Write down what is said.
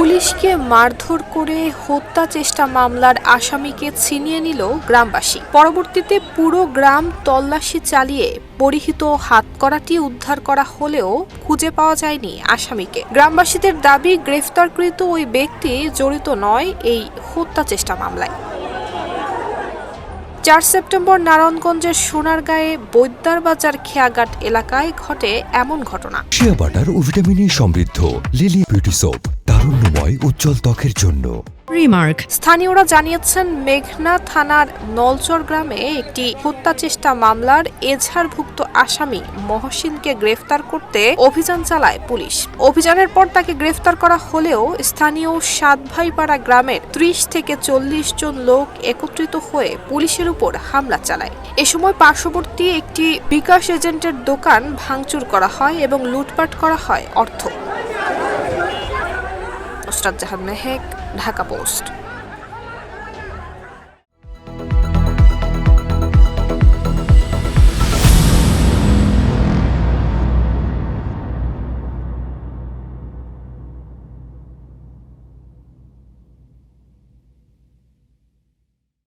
পুলিশকে মারধর করে হত্যা চেষ্টা মামলার আসামিকে ছিনিয়ে নিল গ্রামবাসী। পরবর্তীতে পুরো গ্রাম তল্লাশি চালিয়ে পরিহিত হাতকড়াটি উদ্ধার করা হলেও খুঁজে পাওয়া যায়নি আসামিকে। গ্রামবাসীদের দাবি, গ্রেফতারকৃত ওই ব্যক্তি জড়িত নয় এই হত্যা চেষ্টা মামলায়। চার সেপ্টেম্বর নারায়ণগঞ্জের সোনারগাঁয়ে বৈদ্যার বাজার খেয়াঘাট এলাকায় ঘটে এমন ঘটনা। বাটার ও ভিটামিন সমৃদ্ধ। লিলি বিউটি সোপ তারুণ্যময় উজ্জ্বল ত্বকের জন্য। রিমার্ক স্থানীয়রা জানিয়েছেন, মেঘনা থানার নলচর গ্রামে একটি হত্যা চেষ্টা মামলার এজাহারভুক্ত আসামি মহসিনকে গ্রেফতার করতে অভিযান চালায় পুলিশ। অভিযানের পর তাকে গ্রেফতার করা হলেও স্থানীয় সাতভাইপাড়া গ্রামের ত্রিশ থেকে চল্লিশ জন লোক একত্রিত হয়ে পুলিশের উপর হামলা চালায়। এ সময় পার্শ্ববর্তী একটি বিকাশ এজেন্টের দোকান ভাঙচুর করা হয় এবং লুটপাট করা হয় অর্থ। নুসরাত জাহান মেহেক ঢাকা পোস্ট